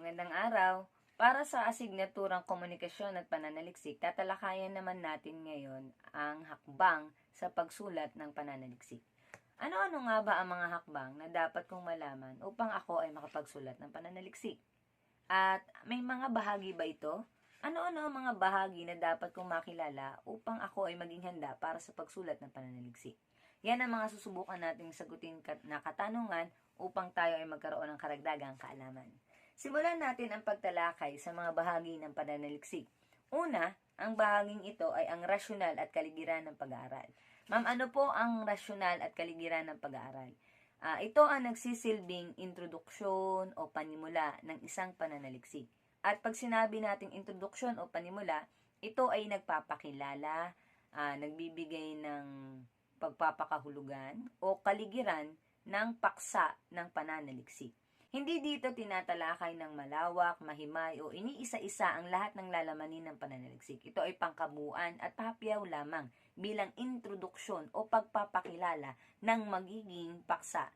Magandang araw. Para sa asignaturang komunikasyon at pananaliksik, tatalakayan naman natin ngayon ang hakbang sa pagsulat ng pananaliksik. Ano-ano nga ba ang mga hakbang na dapat kong malaman upang ako ay makapagsulat ng pananaliksik? At may mga bahagi ba ito? Ano-ano ang mga bahagi na dapat kong makilala upang ako ay maging handa para sa pagsulat ng pananaliksik? Yan ang mga susubukan nating sagutin na katanungan upang tayo ay magkaroon ng karagdagang kaalaman. Simulan natin ang pagtalakay sa mga bahagi ng pananaliksik. Una, ang bahaging ito ay ang rasyonal at kaligiran ng pag-aaral. Ma'am, ano po ang rasyonal at kaligiran ng pag-aaral? Ah, ito ang nagsisilbing introduksyon o panimula ng isang pananaliksik. At pag sinabi nating introduksyon o panimula, ito ay nagpapakilala, ah, nagbibigay ng pagpapakahulugan o kaligiran ng paksa ng pananaliksik. Hindi dito tinatalakay ng malawak, mahimay o iniisa-isa ang lahat ng lalamanin ng pananaliksik. Ito ay pangkabuuan at pahapiyaw lamang bilang introduksyon o pagpapakilala ng magiging paksa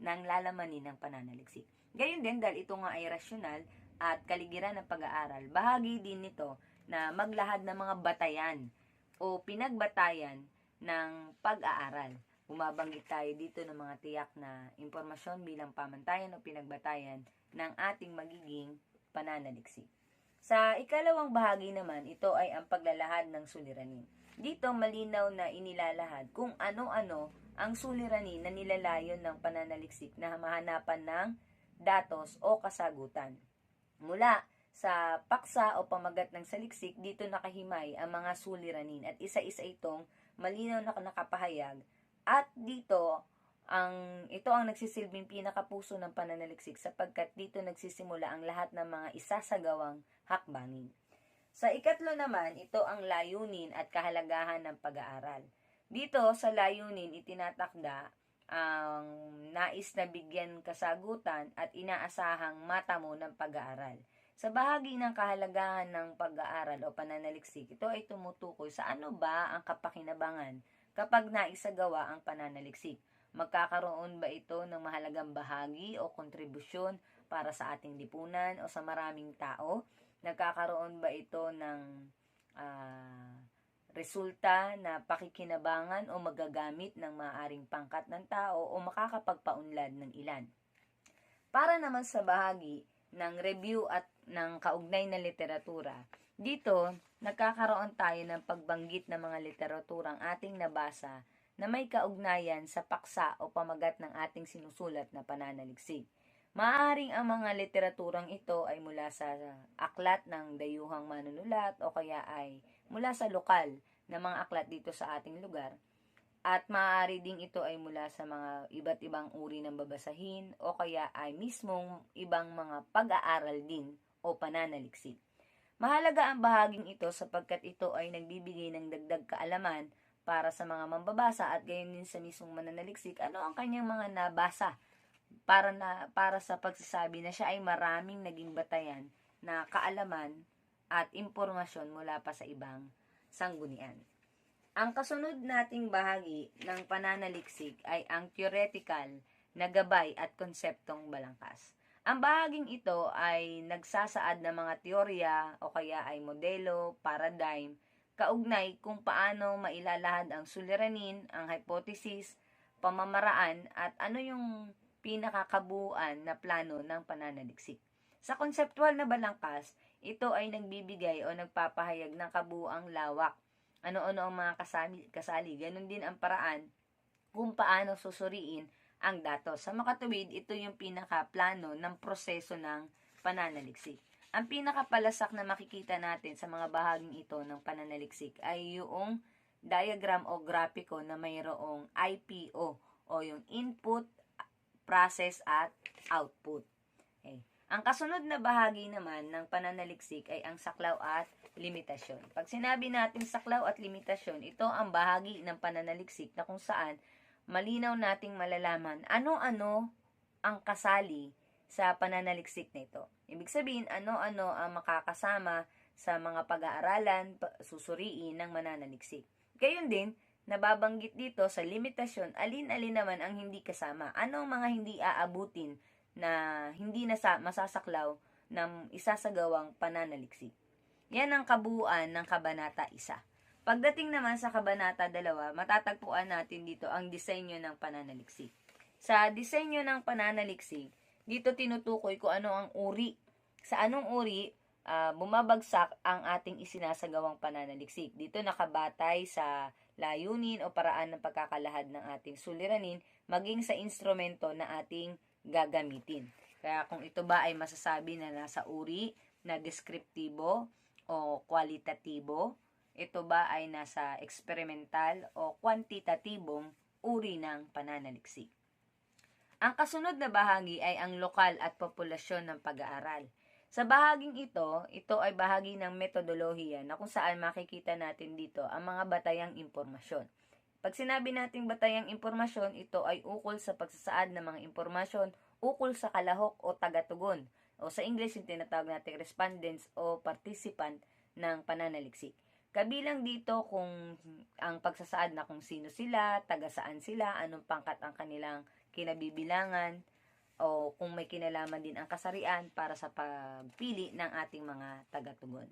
ng lalamanin ng pananaliksik. Gayun din dahil ito nga ay rasyonal at kaligiran ng pag-aaral, bahagi din nito na maglahad ng mga batayan o pinagbatayan ng pag-aaral. Bumabanggit tayo dito ng mga tiyak na impormasyon bilang pamantayan o pinagbatayan ng ating magiging pananaliksik. Sa ikalawang bahagi naman, ito ay ang paglalahad ng suliranin. Dito malinaw na inilalahad kung ano-ano ang suliranin na nilalayon ng pananaliksik na mahanapan ng datos o kasagutan. Mula sa paksa o pamagat ng saliksik, dito nakahimay ang mga suliranin at isa-isa itong malinaw na nakapahayag at dito ang ito ang nagsisilbing pinakapuso ng pananaliksik sapagkat dito nagsisimula ang lahat ng mga isasagawang hakbangin. Sa ikatlo naman, ito ang layunin at kahalagahan ng pag-aaral. Dito sa layunin itinatakda ang nais na bigyan kasagutan at inaasahang mata mo ng pag-aaral. Sa bahagi ng kahalagahan ng pag-aaral o pananaliksik, ito ay tumutukoy sa ano ba ang kapakinabangan kapag naisagawa ang pananaliksik. Magkakaroon ba ito ng mahalagang bahagi o kontribusyon para sa ating lipunan o sa maraming tao? Nagkakaroon ba ito ng ah, resulta na pakikinabangan o magagamit ng maaring pangkat ng tao o makakapagpaunlad ng ilan? Para naman sa bahagi ng review at ng kaugnay na literatura, dito, nagkakaroon tayo ng pagbanggit ng mga literaturang ating nabasa na may kaugnayan sa paksa o pamagat ng ating sinusulat na pananaliksik. Maaring ang mga literaturang ito ay mula sa aklat ng dayuhang manunulat o kaya ay mula sa lokal na mga aklat dito sa ating lugar. At maaari ding ito ay mula sa mga iba't ibang uri ng babasahin o kaya ay mismong ibang mga pag-aaral din o pananaliksik. Mahalaga ang bahaging ito sapagkat ito ay nagbibigay ng dagdag kaalaman para sa mga mambabasa at gayon din sa mismong mananaliksik ano ang kanyang mga nabasa para na para sa pagsasabi na siya ay maraming naging batayan na kaalaman at impormasyon mula pa sa ibang sanggunian. Ang kasunod nating bahagi ng pananaliksik ay ang theoretical na gabay at konseptong balangkas. Ang bahaging ito ay nagsasaad ng mga teorya o kaya ay modelo, paradigm, kaugnay kung paano mailalahad ang suliranin, ang hypothesis, pamamaraan at ano yung pinakakabuuan na plano ng pananaliksik. Sa konseptual na balangkas, ito ay nagbibigay o nagpapahayag ng kabuuang lawak. Ano-ano ang mga kasali, kasali. Ganon din ang paraan kung paano susuriin ang datos. Sa makatuwid, ito yung pinakaplano ng proseso ng pananaliksik. Ang pinakapalasak na makikita natin sa mga bahaging ito ng pananaliksik ay yung diagram o grapiko na mayroong IPO o yung input, process at output. Okay. Ang kasunod na bahagi naman ng pananaliksik ay ang saklaw at limitasyon. Pag sinabi natin saklaw at limitasyon, ito ang bahagi ng pananaliksik na kung saan malinaw nating malalaman ano-ano ang kasali sa pananaliksik nito. Ibig sabihin, ano-ano ang makakasama sa mga pag-aaralan, pa- susuriin ng mananaliksik. Gayon din, nababanggit dito sa limitasyon, alin-alin naman ang hindi kasama. Ano ang mga hindi aabutin na hindi nasa, masasaklaw ng isasagawang pananaliksik. Yan ang kabuuan ng Kabanata 1. Pagdating naman sa Kabanata 2, matatagpuan natin dito ang disenyo ng pananaliksik. Sa disenyo ng pananaliksik, dito tinutukoy kung ano ang uri. Sa anong uri, ah, bumabagsak ang ating isinasagawang pananaliksik. Dito nakabatay sa layunin o paraan ng pagkakalahad ng ating suliranin maging sa instrumento na ating gagamitin. Kaya kung ito ba ay masasabi na nasa uri na deskriptibo o kwalitatibo, ito ba ay nasa experimental o kwantitatibong uri ng pananaliksik. Ang kasunod na bahagi ay ang lokal at populasyon ng pag-aaral. Sa bahaging ito, ito ay bahagi ng metodolohiya na kung saan makikita natin dito ang mga batayang impormasyon. Pag sinabi nating batayang impormasyon, ito ay ukol sa pagsasaad ng mga impormasyon ukol sa kalahok o tagatugon o sa English yung tinatawag nating respondents o participant ng pananaliksik. Kabilang dito kung ang pagsasaad na kung sino sila, taga saan sila, anong pangkat ang kanilang kinabibilangan, o kung may kinalaman din ang kasarian para sa pagpili ng ating mga tagatugon.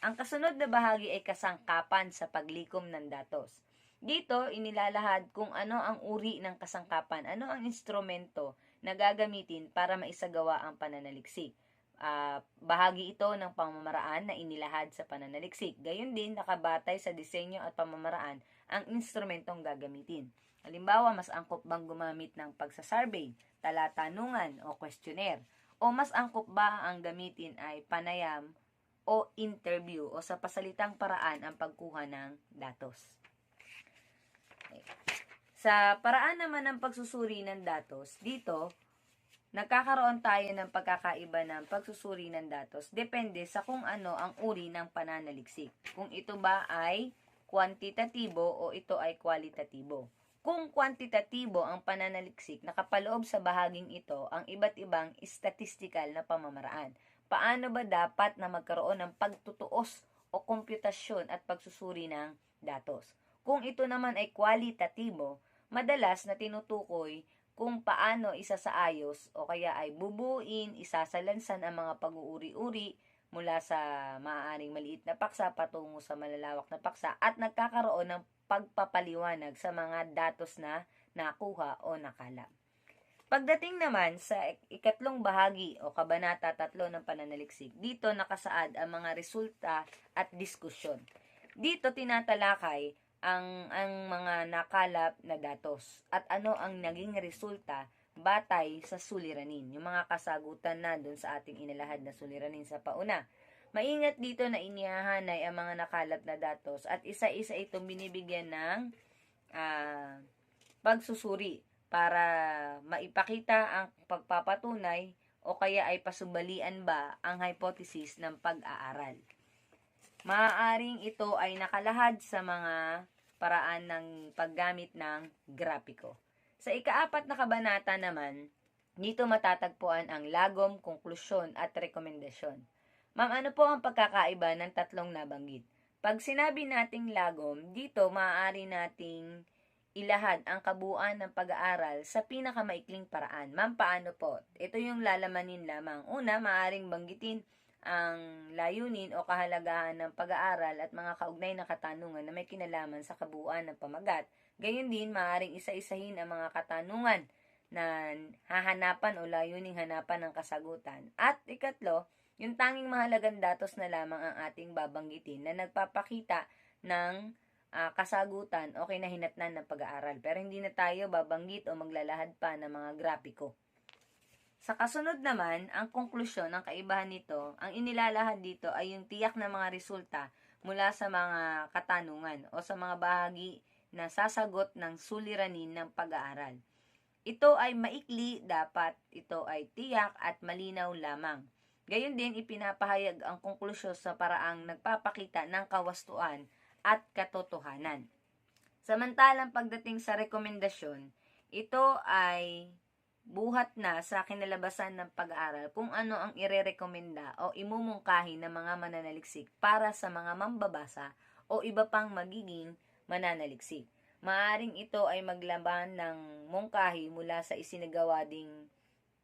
Ang kasunod na bahagi ay kasangkapan sa paglikom ng datos. Dito, inilalahad kung ano ang uri ng kasangkapan, ano ang instrumento na gagamitin para maisagawa ang pananaliksik. Ah, bahagi ito ng pamamaraan na inilahad sa pananaliksik. Gayon din, nakabatay sa disenyo at pamamaraan ang instrumentong gagamitin. Halimbawa, mas angkop bang gumamit ng pagsasurvey, talatanungan o questionnaire? O mas angkop ba ang gamitin ay panayam o interview o sa pasalitang paraan ang pagkuha ng datos? Okay. Sa paraan naman ng pagsusuri ng datos, dito, nagkakaroon tayo ng pagkakaiba ng pagsusuri ng datos depende sa kung ano ang uri ng pananaliksik. Kung ito ba ay kwantitatibo o ito ay kwalitatibo. Kung kwantitatibo ang pananaliksik, nakapaloob sa bahaging ito ang iba't ibang statistical na pamamaraan. Paano ba dapat na magkaroon ng pagtutuos o komputasyon at pagsusuri ng datos? Kung ito naman ay kwalitatibo, madalas na tinutukoy kung paano isasaayos o kaya ay bubuin, isasalansan ang mga pag-uuri-uri mula sa maaaring maliit na paksa patungo sa malalawak na paksa at nagkakaroon ng pagpapaliwanag sa mga datos na nakuha o nakalap. Pagdating naman sa ikatlong bahagi o kabanata tatlo ng pananaliksik, dito nakasaad ang mga resulta at diskusyon. Dito tinatalakay ang ang mga nakalap na datos at ano ang naging resulta batay sa suliranin, yung mga kasagutan na doon sa ating inilahad na suliranin sa pauna. Maingat dito na inihahanay ang mga nakalap na datos at isa-isa itong binibigyan ng ah, pagsusuri para maipakita ang pagpapatunay o kaya ay pasubalian ba ang hypothesis ng pag-aaral. Maaaring ito ay nakalahad sa mga paraan ng paggamit ng grapiko. Sa ikaapat na kabanata naman, dito matatagpuan ang lagom, konklusyon at rekomendasyon. Ma'am, ano po ang pagkakaiba ng tatlong nabanggit? Pag sinabi nating lagom, dito maaari nating ilahad ang kabuuan ng pag-aaral sa pinakamaikling paraan. Ma'am, paano po? Ito yung lalamanin lamang. Una, maaaring banggitin ang layunin o kahalagahan ng pag-aaral at mga kaugnay na katanungan na may kinalaman sa kabuuan ng pamagat. Gayun din, maaaring isa-isahin ang mga katanungan na hahanapan o layuning hanapan ng kasagutan. At ikatlo, yung tanging mahalagang datos na lamang ang ating babanggitin na nagpapakita ng ah, kasagutan o kinahinatnan ng pag-aaral. Pero hindi na tayo babanggit o maglalahad pa ng mga grapiko. Sa kasunod naman, ang konklusyon ng kaibahan nito, ang inilalahad dito ay yung tiyak na mga resulta mula sa mga katanungan o sa mga bahagi na sasagot ng suliranin ng pag-aaral. Ito ay maikli, dapat ito ay tiyak at malinaw lamang. Gayon din ipinapahayag ang konklusyon sa paraang nagpapakita ng kawastuan at katotohanan. Samantalang pagdating sa rekomendasyon, ito ay buhat na sa kinalabasan ng pag-aaral kung ano ang irerekomenda o imumungkahi ng mga mananaliksik para sa mga mambabasa o iba pang magiging mananaliksik. Maaring ito ay maglaban ng mungkahi mula sa isinagawa ding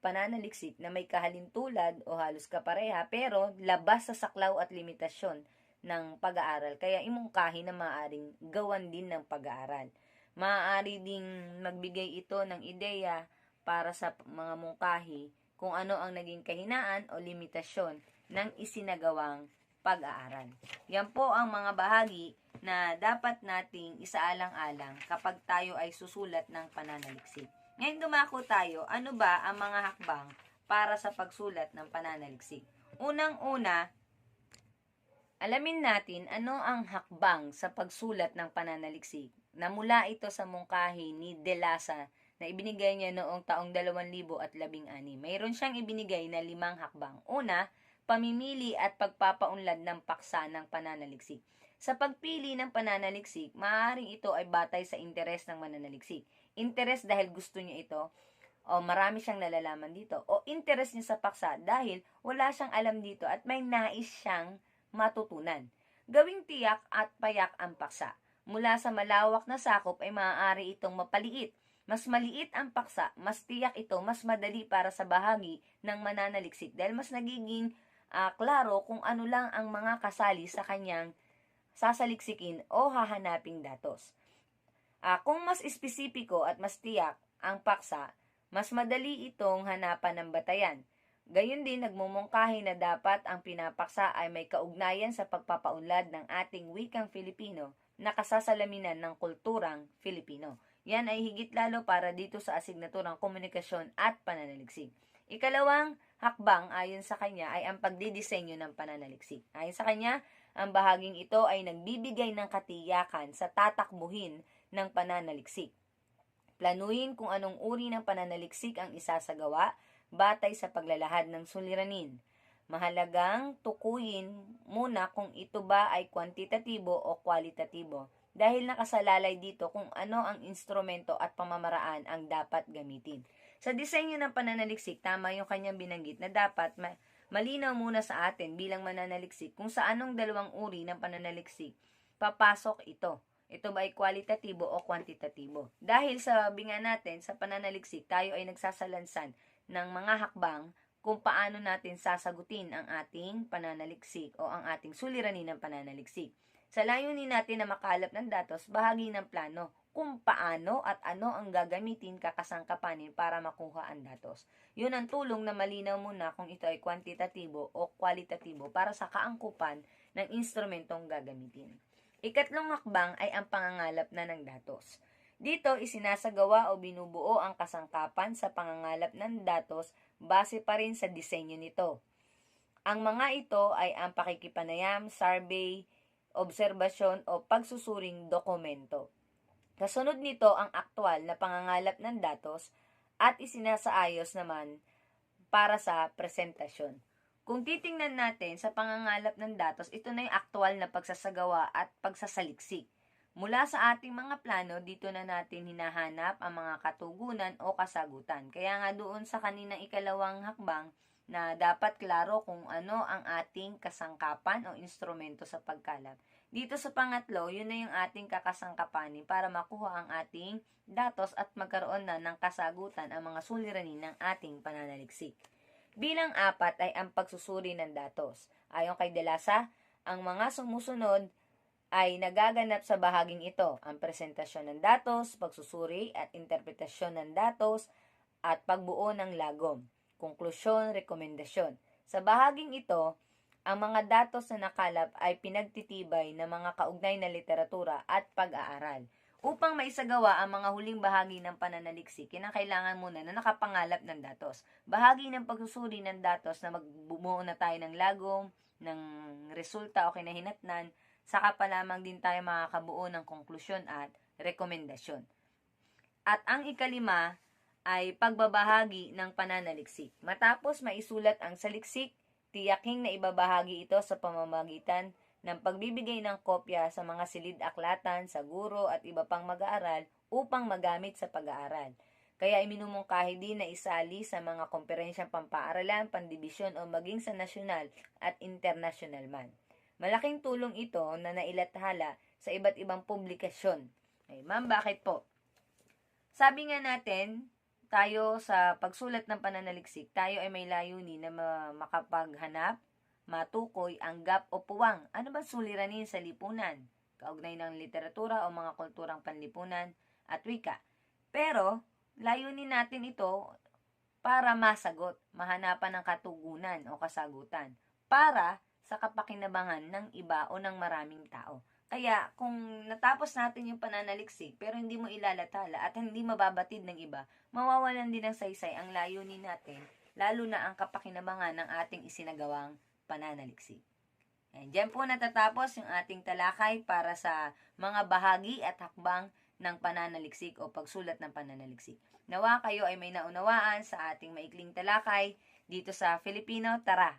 pananaliksik na may kahalintulad o halos kapareha pero labas sa saklaw at limitasyon ng pag-aaral. Kaya imungkahi na maaaring gawan din ng pag-aaral. Maaari ding magbigay ito ng ideya para sa mga mungkahi kung ano ang naging kahinaan o limitasyon ng isinagawang pag-aaral. Yan po ang mga bahagi na dapat nating isaalang-alang kapag tayo ay susulat ng pananaliksik. Ngayon dumako tayo, ano ba ang mga hakbang para sa pagsulat ng pananaliksik? Unang-una, alamin natin ano ang hakbang sa pagsulat ng pananaliksik na mula ito sa mungkahi ni De Lasa na ibinigay niya noong taong 2016. Mayroon siyang ibinigay na limang hakbang. Una, pamimili at pagpapaunlad ng paksa ng pananaliksik. Sa pagpili ng pananaliksik, maaaring ito ay batay sa interes ng mananaliksik. Interes dahil gusto niya ito, o marami siyang nalalaman dito, o interes niya sa paksa dahil wala siyang alam dito at may nais siyang matutunan. Gawing tiyak at payak ang paksa. Mula sa malawak na sakop ay maaari itong mapaliit. Mas maliit ang paksa, mas tiyak ito, mas madali para sa bahagi ng mananaliksik dahil mas nagiging ah, klaro kung ano lang ang mga kasali sa kanyang sasaliksikin o hahanaping datos. Ah, kung mas espesipiko at mas tiyak ang paksa, mas madali itong hanapan ng batayan. Gayun din, nagmumungkahi na dapat ang pinapaksa ay may kaugnayan sa pagpapaunlad ng ating wikang Filipino na kasasalaminan ng kulturang Filipino. Yan ay higit lalo para dito sa asignaturang komunikasyon at pananaliksik. Ikalawang hakbang ayon sa kanya ay ang pagdidisenyo ng pananaliksik. Ayon sa kanya, ang bahaging ito ay nagbibigay ng katiyakan sa tatakbuhin ng pananaliksik. Planuhin kung anong uri ng pananaliksik ang isasagawa batay sa paglalahad ng suliranin. Mahalagang tukuyin muna kung ito ba ay kwantitatibo o kwalitatibo dahil nakasalalay dito kung ano ang instrumento at pamamaraan ang dapat gamitin. Sa disenyo ng pananaliksik, tama yung kanyang binanggit na dapat ma- malinaw muna sa atin bilang mananaliksik kung sa anong dalawang uri ng pananaliksik papasok ito. Ito ba ay kwalitatibo o kwantitatibo? Dahil sa binga natin, sa pananaliksik, tayo ay nagsasalansan ng mga hakbang kung paano natin sasagutin ang ating pananaliksik o ang ating suliranin ng pananaliksik. Sa layunin natin na makalap ng datos, bahagi ng plano kung paano at ano ang gagamitin kakasangkapanin para makuha ang datos. Yun ang tulong na malinaw muna kung ito ay kwantitatibo o kwalitatibo para sa kaangkupan ng instrumentong gagamitin. Ikatlong hakbang ay ang pangangalap na ng datos. Dito, isinasagawa o binubuo ang kasangkapan sa pangangalap ng datos base pa rin sa disenyo nito. Ang mga ito ay ang pakikipanayam, survey, obserbasyon o pagsusuring dokumento. Kasunod nito ang aktwal na pangangalap ng datos at isinasaayos naman para sa presentasyon. Kung titingnan natin sa pangangalap ng datos, ito na yung aktwal na pagsasagawa at pagsasaliksik. Mula sa ating mga plano, dito na natin hinahanap ang mga katugunan o kasagutan. Kaya nga doon sa kaninang ikalawang hakbang na dapat klaro kung ano ang ating kasangkapan o instrumento sa pagkalap. Dito sa pangatlo, yun na yung ating kakasangkapanin para makuha ang ating datos at magkaroon na ng kasagutan ang mga suliranin ng ating pananaliksik. Bilang apat ay ang pagsusuri ng datos. Ayon kay Delasa, ang mga sumusunod ay nagaganap sa bahaging ito, ang presentasyon ng datos, pagsusuri at interpretasyon ng datos, at pagbuo ng lagom, konklusyon, rekomendasyon. Sa bahaging ito, ang mga datos na nakalap ay pinagtitibay ng mga kaugnay na literatura at pag-aaral. Upang maisagawa ang mga huling bahagi ng pananaliksik, kinakailangan muna na nakapangalap ng datos. Bahagi ng pagsusuri ng datos na magbumuo na tayo ng lagom, ng resulta o kinahinatnan, saka pa lamang din tayo makakabuo ng konklusyon at rekomendasyon. At ang ikalima ay pagbabahagi ng pananaliksik. Matapos maisulat ang saliksik, tiyaking na ibabahagi ito sa pamamagitan ng pagbibigay ng kopya sa mga silid-aklatan, sa guro at iba pang mag-aaral upang magamit sa pag-aaral. Kaya iminumungkahi din na isali sa mga komperensyang pampaaralan, pandibisyon o maging sa nasyonal at international man. Malaking tulong ito na nailathala sa iba't ibang publikasyon. Ay, ma'am, bakit po? Sabi nga natin, tayo sa pagsulat ng pananaliksik, tayo ay may layunin na ma- makapaghanap, matukoy, anggap o puwang. Ano ba suliranin sa lipunan? Kaugnay ng literatura o mga kulturang panlipunan at wika. Pero, layunin natin ito para masagot, mahanapan ng katugunan o kasagutan. Para sa kapakinabangan ng iba o ng maraming tao. Kaya, kung natapos natin yung pananaliksik, pero hindi mo ilalathala at hindi mababatid ng iba, mawawalan din ng saysay ang layunin natin, lalo na ang kapakinabangan ng ating isinagawang pananaliksik. And dyan po natatapos yung ating talakay para sa mga bahagi at hakbang ng pananaliksik o pagsulat ng pananaliksik. Nawa kayo ay may naunawaan sa ating maikling talakay dito sa Filipino. Tara,